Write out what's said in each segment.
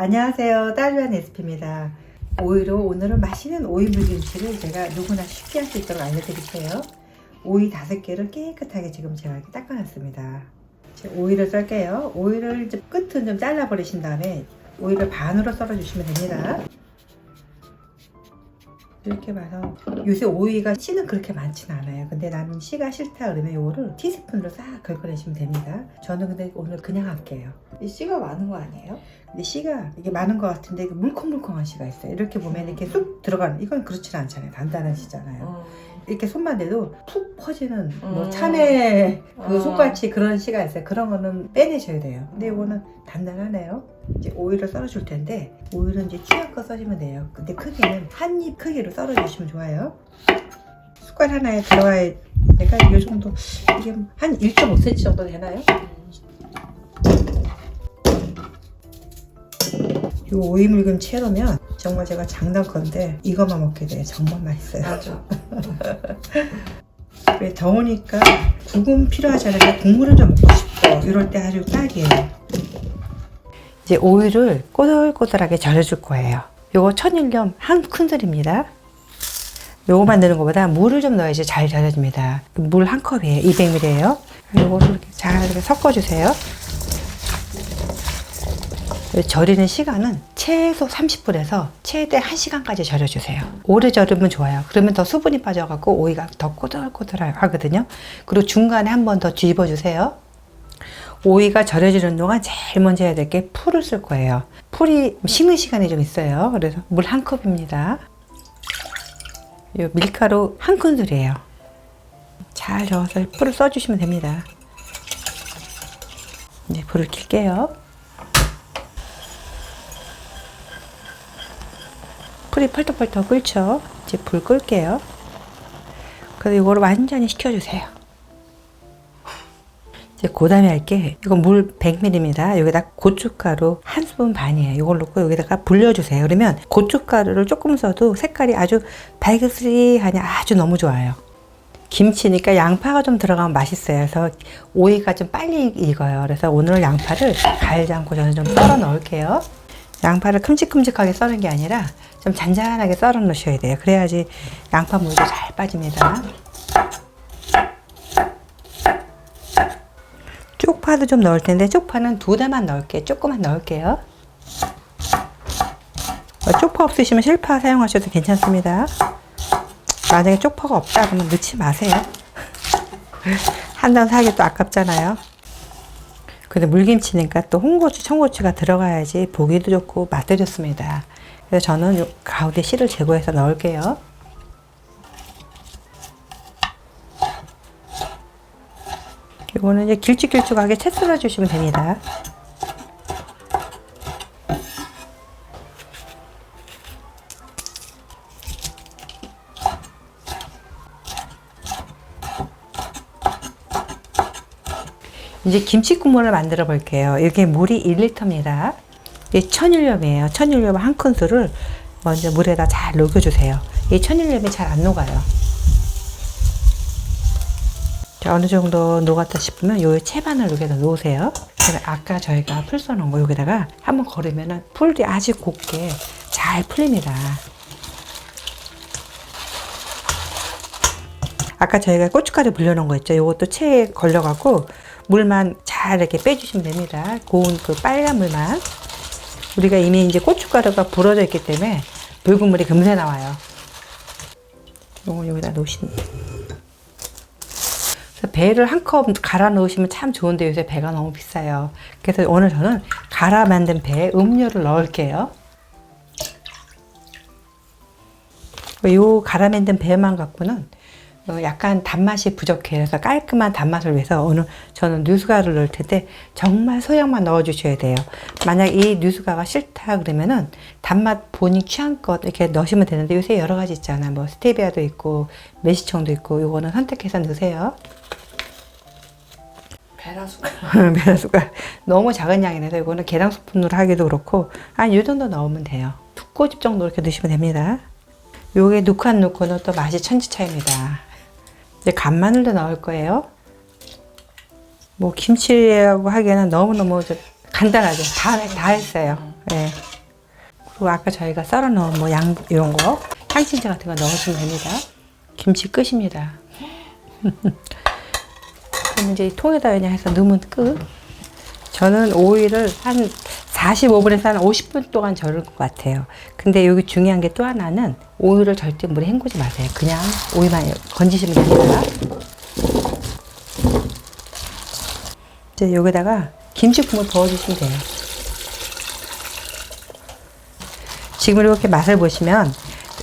안녕하세요. 딸루한 레시피입니다. 오이로 오늘은 맛있는 오이 물김치를 제가 누구나 쉽게 할 수 있도록 알려드릴게요. 오이 다섯 개를 깨끗하게 지금 제가 이렇게 닦아놨습니다. 오이를 썰게요. 오이를 끝은 좀 잘라버리신 다음에 오이를 반으로 썰어주시면 됩니다. 이렇게 봐서 요새 오이가 씨는 그렇게 많진 않아요. 근데 나는 씨가 싫다 그러면 요거를 티스푼으로 싹 긁어내시면 됩니다. 저는 근데 오늘 그냥 할게요. 이 씨가 많은 거 아니에요? 근데 씨가 이게 많은 것 같은데 물컹물컹한 씨가 있어요. 이렇게 보면 이렇게 쑥 들어가는 이건 그렇지는 않잖아요. 단단한 씨잖아요. 이렇게 손만 대도 푹 퍼지는 뭐 음. 참외 그 어. 속같이 그런 씨가 있어요. 그런 거는 빼내셔야 돼요. 근데 이거는 단단하네요. 이제 오이를 썰어줄 텐데 오이는 이제 취향껏 써주면 돼요. 근데 크기는 한 입 크기로 썰어주시면 좋아요. 숟갈 하나에 들어가야 내가 이 정도 이게 한 1.5cm 정도 되나요? 이 오이 물금 채로면 정말 제가 장난건데 이것만 먹게 돼요. 정말 맛있어요. 맞아. 왜 더우니까 국은 필요하잖아요. 국물을 좀 먹고 싶고 이럴 때 아주 딱이에요. 이제 오이를 꼬들꼬들하게 절여줄 거예요. 요거 천일염 한 큰술입니다. 요거 만드는 것보다 물을 좀 넣어야지 잘 절여집니다. 물 한 컵이에요. 200ml예요. 요거를 이렇게 잘 섞어주세요. 절이는 시간은 최소 30분에서 최대 1시간까지 절여주세요. 오래 절이면 좋아요. 그러면 더 수분이 빠져갖고 오이가 더 꼬들꼬들 하거든요. 그리고 중간에 한 번 더 뒤집어주세요. 오이가 절여지는 동안 제일 먼저 해야 될 게 풀을 쓸 거예요. 풀이 식는 시간이 좀 있어요. 그래서 물 한 컵입니다. 요 밀가루 한 큰술이에요. 잘 저어서 풀을 써주시면 됩니다. 이제 불을 킬게요. 풀이 펄떡펄떡 끓죠. 이제 불 끌게요. 그래서 이거를 완전히 식혀주세요. 이제 그 다음에 할게 이거 물 100ml입니다. 여기다 고춧가루 한 스푼 반이에요. 이걸 넣고 여기다가 불려주세요. 그러면 고춧가루를 조금 써도 색깔이 아주 발그스리하니 아주 너무 좋아요. 김치니까 양파가 좀 들어가면 맛있어요. 그래서 오이가 좀 빨리 익어요. 그래서 오늘 양파를 갈지 않고 저는 좀 썰어 넣을게요. 양파를 큼직큼직하게 써는 게 아니라 좀 잔잔하게 썰어 넣으셔야 돼요. 그래야지 양파 물도 잘 빠집니다. 쪽파도 좀 넣을 텐데 쪽파는 두 대만 넣을게요. 조금만 넣을게요. 어, 쪽파 없으시면 실파 사용하셔도 괜찮습니다. 만약에 쪽파가 없다 그러면 넣지 마세요. 한 단 사기 또 아깝잖아요. 근데 물김치니까 또 홍고추, 청고추가 들어가야지 보기도 좋고 맛도 좋습니다. 그래서 저는 요 가운데 씨를 제거해서 넣을게요. 이거는 이제 길쭉길쭉하게 채 썰어 주시면 됩니다. 이제 김치 국물을 만들어 볼게요. 이게 물이 1리터입니다. 이게 천일염이에요. 천일염 한 큰술을 먼저 물에다 잘 녹여주세요. 이 천일염이 잘 안 녹아요. 자, 어느 정도 녹았다 싶으면 요 채반을 여기다 놓으세요. 아까 저희가 풀 써놓은 거 여기다가 한번 걸으면은 풀이 아주 곱게 잘 풀립니다. 아까 저희가 고춧가루 불려놓은 거 있죠. 요것도 체에 걸려갖고 물만 잘 이렇게 빼주시면 됩니다. 고운 그 빨간 물만. 우리가 이미 이제 고춧가루가 불어져 있기 때문에 붉은 물이 금세 나와요. 요거 여기다 놓으시면 그래서 배를 한 컵 갈아 넣으시면 참 좋은데 요새 배가 너무 비싸요. 그래서 오늘 저는 갈아 만든 배에 음료를 넣을게요. 요 갈아 만든 배만 갖고는 어, 약간 단맛이 부족해요. 그래서 깔끔한 단맛을 위해서 오늘 저는 뉴스가를 넣을 텐데 정말 소량만 넣어 주셔야 돼요. 만약 이 뉴스가가 싫다 그러면은 단맛 본인 취향껏 이렇게 넣으시면 되는데 요새 여러 가지 있잖아요. 뭐 스테비아도 있고 매시청도 있고 요거는 선택해서 넣으세요. 베라수가. 메라수가 너무 작은 양이 라서 이거는 계량 스푼으로 하기도 그렇고 한이 정도 넣으면 돼요. 두 꼬집 정도 이렇게 넣으시면 됩니다. 요게 넣고 안 넣고는 또 맛이 천지 차이입니다. 이제 간마늘도 넣을 거예요. 뭐 김치라고 하기에는 너무너무 좀 간단하죠. 다, 다 했어요. 예. 그리고 아까 저희가 썰어 놓은 뭐 양 이런 거 향신료 같은 거 넣으시면 됩니다. 김치 끝입니다. 그럼 이제 이 통에다 그냥 해서 넣으면 끝. 저는 오이를 한 45분에서 한 50분 동안 절을 것 같아요. 근데 여기 중요한 게 또 하나는 오이를 절대 물에 헹구지 마세요. 그냥 오이만 건지시면 됩니다. 이제 여기다가 김치 국물 부어주시면 돼요. 지금 이렇게 맛을 보시면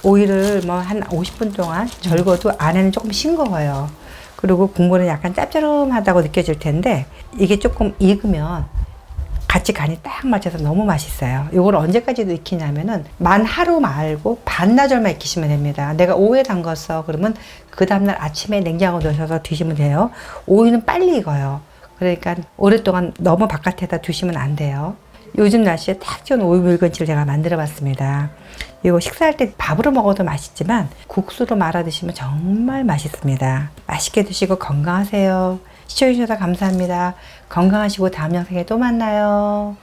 오이를 뭐 한 50분 동안 절거도 안에는 조금 싱거워요. 그리고 국물은 약간 짭조름하다고 느껴질 텐데 이게 조금 익으면 같이 간이 딱 맞아서 너무 맛있어요. 이걸 언제까지 익히냐면은 만 하루 말고 반나절만 익히시면 됩니다. 내가 오후에 담갔어. 그러면 그 다음날 아침에 냉장고 넣으셔서 드시면 돼요. 오이는 빨리 익어요. 그러니까 오랫동안 너무 바깥에다 두시면 안 돼요. 요즘 날씨에 딱 좋은 오이 물건치를 제가 만들어 봤습니다. 이거 식사할 때 밥으로 먹어도 맛있지만 국수로 말아 드시면 정말 맛있습니다. 맛있게 드시고 건강하세요. 시청해주셔서 감사합니다. 건강하시고 다음 영상에 또 만나요.